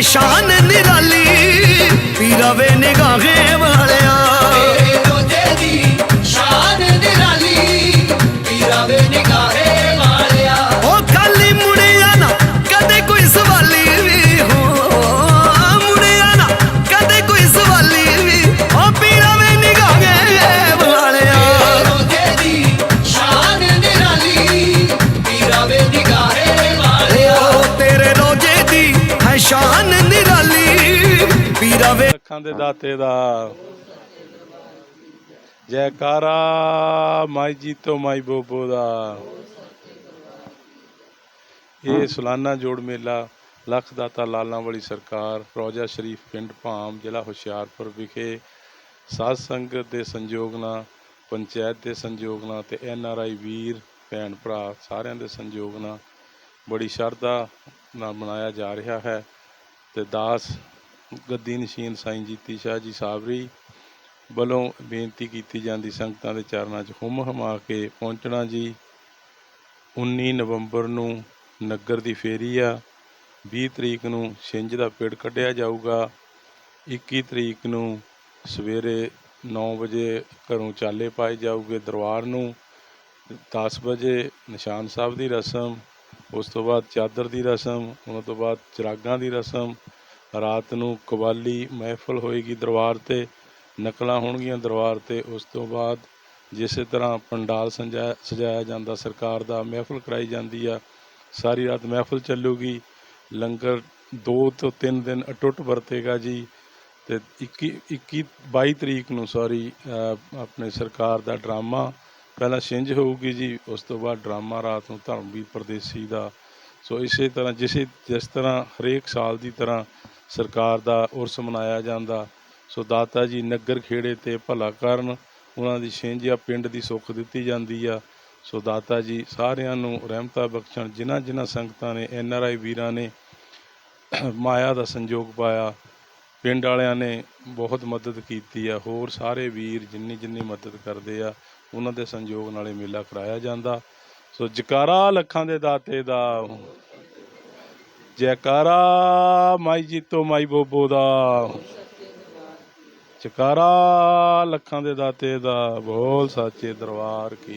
ਸ਼ਾਨ ਨਿਰਾਲੀ ਪੀਰਾ ਵੇ ਨਿਗਾਹੇ ਸ਼ਾਨ ਨਿਰਾਲੀ ਪੀਰਾ ਵੇ ਅੱਖਾਂ ਦੇ ਦਾਤੇ ਦਾ। ਜੈਕਾਰਾ ਮਾਈ ਜੀਤੋ ਮਾਈ ਬੋਬੋ ਦਾ। ਇਹ ਸਾਲਾਨਾ ਜੋੜ ਮੇਲਾ ਲੱਖ ਦਾਤਾ ਲਾਲਾਂ ਵਾਲੀ ਸਰਕਾਰ ਰੋਜਾ ਸ਼ਰੀਫ ਪਿੰਡ ਭਾਮ ਜ਼ਿਲ੍ਹਾ ਹੁਸ਼ਿਆਰਪੁਰ ਵਿਖੇ ਸਾਧ ਸੰਗਤ ਦੇ ਸੰਯੋਗ ਨਾਲ ਪੰਚਾਇਤ ਦੇ ਸੰਯੋਗ ਨਾਲ ਤੇ ਐਨ ਆਰ ਆਈ ਵੀਰ ਭੈਣ ਭਰਾ ਸਾਰਿਆਂ ਦੇ ਸੰਯੋਗ ਨਾਲ ਬੜੀ ਸ਼ਰਧਾ ਨਾਲ ਮਨਾਇਆ ਜਾ ਰਿਹਾ ਹੈ। ਤੇ ਦਾਸ ਗੱਦੀ ਨਸ਼ੀਨ ਸਾਈਂ ਜੀਤੀ ਸ਼ਾਹ ਜੀ ਸਾਬਰੀ ਵੱਲੋਂ ਬੇਨਤੀ ਕੀਤੀ ਜਾਂਦੀ ਸੰਗਤਾਂ ਦੇ ਚਰਨਾਂ 'ਚ ਹੁਮ ਹਮਾ ਕੇ ਪਹੁੰਚਣਾ ਜੀ। 19 ਨਵੰਬਰ ਨੂੰ ਨਗਰ ਦੀ ਫੇਰੀ ਆ। 20 ਤਰੀਕ ਨੂੰ ਛਿੰਝ ਦਾ ਪੇੜ ਕੱਢਿਆ ਜਾਊਗਾ। 21 ਤਰੀਕ ਨੂੰ ਸਵੇਰੇ 9 ਵਜੇ ਘਰੋਂ ਚਾਲੇ ਪਾਏ ਜਾਊਗੇ ਦਰਬਾਰ ਨੂੰ। 10 ਵਜੇ ਨਿਸ਼ਾਨ ਸਾਹਿਬ ਦੀ ਰਸਮ ਉਸ ਤੋਂ ਬਾਅਦ ਚਾਦਰ ਦੀ ਰਸਮ, ਉਹਨਾਂ ਤੋਂ ਬਾਅਦ ਚਿਰਾਗਾਂ ਦੀ ਰਸਮ, ਰਾਤ ਨੂੰ ਕਵਾਲੀ ਮਹਿਫਲ ਹੋਏਗੀ ਦਰਬਾਰ ਤੇ, ਨਕਲਾਂ ਹੋਣਗੀਆਂ ਦਰਬਾਰ ਤੇ, ਉਸ ਤੋਂ ਬਾਅਦ ਜਿਸੇ ਤਰ੍ਹਾਂ ਪੰਡਾਲ ਸੰਜਾ, ਸਜਾਇਆ ਜਾਂਦਾ, ਸਰਕਾਰ ਦਾ ਮਹਿਫਲ ਕਰਾਈ ਜਾਂਦੀ ਆ, ਸਾਰੀ ਰਾਤ ਮਹਿਫਲ ਚੱਲੂਗੀ। ਲੰਗਰ 2 ਤੋਂ 3 ਦਿਨ ਅਟੁੱਟ ਵਰਤੇਗਾ ਜੀ ਤੇ 21 21 22 ਤਰੀਕ ਨੂੰ ਸੌਰੀ ਆਪਣੇ ਸਰਕਾਰ ਦਾ ਡਰਾਮਾ ਪਹਿਲਾਂ ਛਿੰਝ ਹੋਊਗੀ ਜੀ, ਉਸ ਤੋਂ ਬਾਅਦ ਡਰਾਮਾ ਰਾਤ ਨੂੰ ਧਰਮਵੀਰ ਪਰਦੇਸੀ ਦਾ। ਸੋ ਇਸੇ ਤਰ੍ਹਾਂ ਜਿਸੇ ਜਿਸ ਤਰ੍ਹਾਂ ਹਰੇਕ ਸਾਲ ਦੀ ਤਰ੍ਹਾਂ ਸਰਕਾਰ ਦਾ ਉਰਸ ਮਨਾਇਆ ਜਾਂਦਾ, ਸੋ ਦਾਤਾ ਜੀ ਨਗਰ ਖੇੜੇ ਤੇ ਭਲਾ ਕਰਨ, ਉਹਨਾਂ ਦੀ ਛਿੰਝ ਆ ਪਿੰਡ ਦੀ ਸੁੱਖ ਦਿੱਤੀ ਜਾਂਦੀ ਆ। ਸੋ ਦਾਤਾ ਜੀ ਸਾਰਿਆਂ ਨੂੰ ਰਹਿਮਤਾ ਬਖਸ਼ਣ, ਜਿਨ੍ਹਾਂ ਜਿਨ੍ਹਾਂ ਸੰਗਤਾਂ ਨੇ, ਐਨ ਆਰ ਆਈ ਵੀਰਾਂ ਨੇ ਮਾਇਆ ਦਾ ਸੰਯੋਗ ਪਾਇਆ, ਪਿੰਡ ਵਾਲਿਆਂ ਨੇ ਬਹੁਤ ਮਦਦ ਕੀਤੀ ਆ, ਹੋਰ ਸਾਰੇ ਵੀਰ ਜਿੰਨੀ ਜਿੰਨੀ ਮਦਦ ਕਰਦੇ ਆ ਉਹਨਾਂ ਦੇ ਸੰਯੋਗ ਨਾਲ ਇਹ ਮੇਲਾ ਕਰਾਇਆ ਜਾਂਦਾ। ਸੋ ਜਕਾਰਾ ਲੱਖਾਂ ਦੇ ਦਾਤੇ ਦਾ। ਜੈਕਾਰਾ ਮਾਈ ਜੀਤੋ ਮਾਈ ਬੋਬੋ ਦਾ। ਜਕਾਰਾ ਲੱਖਾਂ ਦੇ ਦਾਤੇ ਦਾ। ਬੋਲ ਸਾਚੇ ਦਰਬਾਰ ਕੀ।